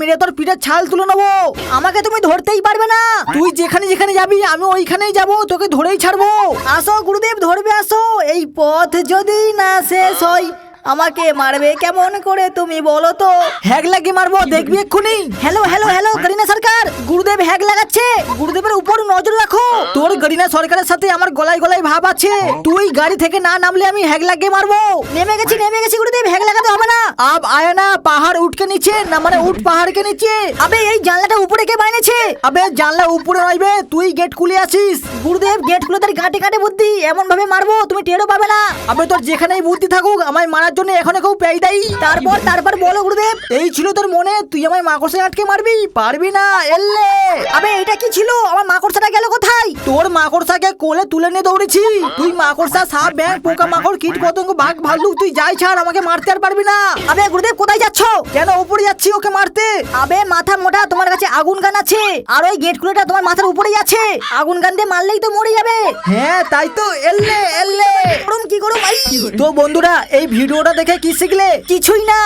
মেরে তোর পিঠের ছাল তুলে নেব। আমাকে তুমি ধরতেই পারবে না। তুই যেখানে যেখানে যাবি আমি ওইখানেই যাব, তোকে ধরেই ছাড়বো। আসো, গুরুদেব, ধরবে, আসো। এই পথ যদি না শেষ হয়, আমাকে মারবে কেমন করে তুমি বলো তো? হ্যাগ লাগিয়ে মারবো, দেখবি এক্ষুনি। হ্যালো হ্যালো হ্যালো গরিনা সরকার। গুরুদেব হ্যাগ লাগাচ্ছে। গুরুদেবের উপর নজর রাখো। তোর গরিনা সরকারের সাথে আমার গলায় গলায় ভাব আছে। তুই গাড়ি থেকে না নামলে আমি হ্যাগ লাগিয়ে মারবো। নেমে গেছি নেমে গেছি, গুরুদেব। হ্যাগ লাগাতে হবে না। আব আয় না পাহাড় উঠকে নিচে না মানে উঠ পাহাড় কে নিচে আবে, এই জানলাটা উপরে কে বানিয়েছে? আবে জানলা উপরে নইবে তুই গেট খুলে আসিস গুরুদেব গেট খুলে তার গাটে গাটে বুদ্ধি এমন ভাবে মারবো তুমি টেরও পাবে না। আবে তোর যেখানেই বুদ্ধি থাকুক আমায় মারার জন্য এখনও কেউ পেয়ে দেয় তারপর তারপর বলো গুরুদেব। এই ছিল তোর মনে তুই আমায় মাকড়সা আটকে মারবি? পারবি না এলে। আবে এটা কি ছিল? আমার মাকড়সাটা গেল কোথায়? তোর মাকড়সাকে কোলে তুলে নিয়ে দৌড়েছি। তুই মাকড়সা সাপ ব্যাং পোকা মাকড় কীট পতঙ্গ বাঘ ভাল্লুক তুই যাই ছাড় আমাকে মারতে আর পারবি না। আবে গুরুদেব কোথায় যাচ্ছ? কেন উপরে যাচ্ছি ওকে মারতে? আবে মাথা মোটা তোমার কাছে আগুন গান আছে। আর ওই গেট খুলেটা তোমার মাথার উপরেই আছে। আগুন গান দিয়ে মারলেই তো মরে যাবে। হ্যাঁ তাই তো এললে এললে করুম কি করো ভাই? তো বন্ধুরা এই ভিডিওটা দেখে কি শিখলে? কিছুই না।